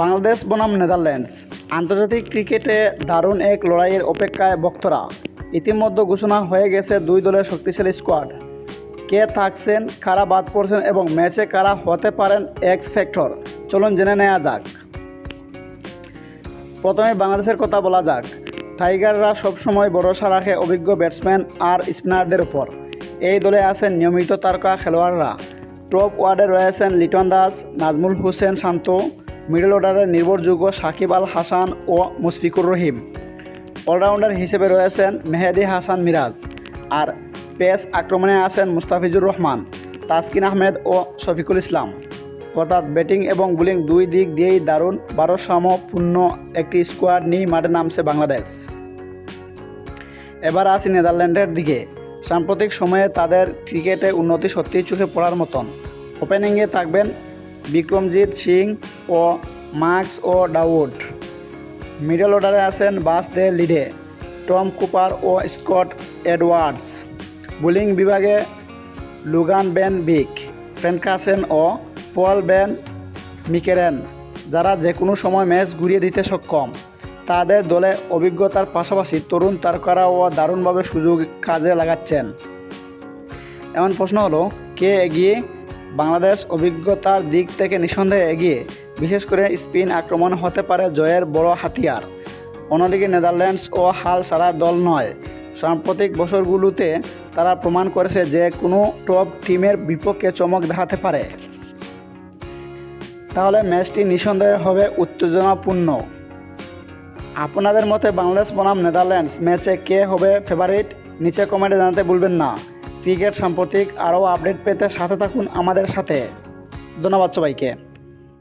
বাংলাদেশ বনাম নেদারল্যান্ডস। আন্তর্জাতিক ক্রিকেটে দারুণ এক লড়াইয়ের অপেক্ষায় ভক্তরা ইতিমধ্যে ঘোষণা হয়ে গেছে দুই দলের শক্তিশালী স্কোয়াড কে থাকছেন, কারা বাদ পড়ছেন এবং ম্যাচে কারা হতে পারেন এক্স ফ্যাক্টর চলুন জেনে নেওয়া যাক। প্রথমে বাংলাদেশের কথা বলা যাক। টাইগাররা সবসময় ভরসা রাখে অভিজ্ঞ ব্যাটসম্যান আর স্পিনারদের উপর। এই দলে আছেন নিয়মিত তারকা খেলোয়াড়রা। টপ ওয়ার্ডে রয়েছেন লিটন দাস, নাজমুল হোসেন শান্ত মিডল অর্ডারে নির্ভরযোগ্য সাকিব আল হাসান ও মুশফিকুর রহিম। অলরাউন্ডার হিসেবে রয়েছেন মেহেদি হাসান মিরাজ আর পেস আক্রমণে আছেন মুস্তাফিজুর রহমান, তাসকিন আহমেদ ও শফিকুল ইসলাম। অর্থাৎ ব্যাটিং এবং বোলিং দুই দিক দিয়েই দারুণ ভারসাম্যপূর্ণ একটি স্কোয়াড নিয়ে মাঠে নামছে বাংলাদেশ। এবার আসি নেদারল্যান্ডের দিকে। সাম্প্রতিক সময়ে তাদের ক্রিকেটে উন্নতি সত্যিই চোখে পড়ার মতন। ওপেনিংয়ে থাকবেন বিক্রমজিৎ সিং ও মার্কস ও ডাউড মিডল অর্ডারে আছেন Bas de Leede, Tom Cooper ও স্কট এডওয়ার্ডস। বোলিং বিভাগে লুগান বেন বিক ফ্রেনকাসেন ও পল বেন মিকেরেন, যারা যে কোনো সময় ম্যাচ ঘুরিয়ে দিতে সক্ষম। তাদের দলে অভিজ্ঞতার পাশাপাশি তরুণ তারকারাও দারুণভাবে সুযোগ কাজে লাগাচ্ছেন। এমন প্রশ্ন হলো, কে এগিয়ে বাংলাদেশ অভিজ্ঞতার দিক থেকে নিঃসন্দেহে এগিয়ে, বিশেষ করে স্পিন আক্রমণ হতে পারে জয়ের বড় হাতিয়ার। অন্যদিকে নেদারল্যান্ডস ও হাল সারার দল নয়। সাম্প্রতিক বছরগুলোতে তারা প্রমাণ করেছে যে কোনো টপ টিমের বিপক্ষে চমক দেখাতে পারে। তাহলে ম্যাচটি নিঃসন্দেহে হবে উত্তেজনাপূর্ণ। আপনাদের মতে বাংলাদেশ বনাম নেদারল্যান্ডস ম্যাচে কে হবে ফেভারিট? নিচে কমেন্টে জানাতে ভুলবেন না। ক্রিকেট সাম্প্রতিক আরও আপডেট পেতে সাথে থাকুন আমাদের সাথে। ধন্যবাদ সবাইকে।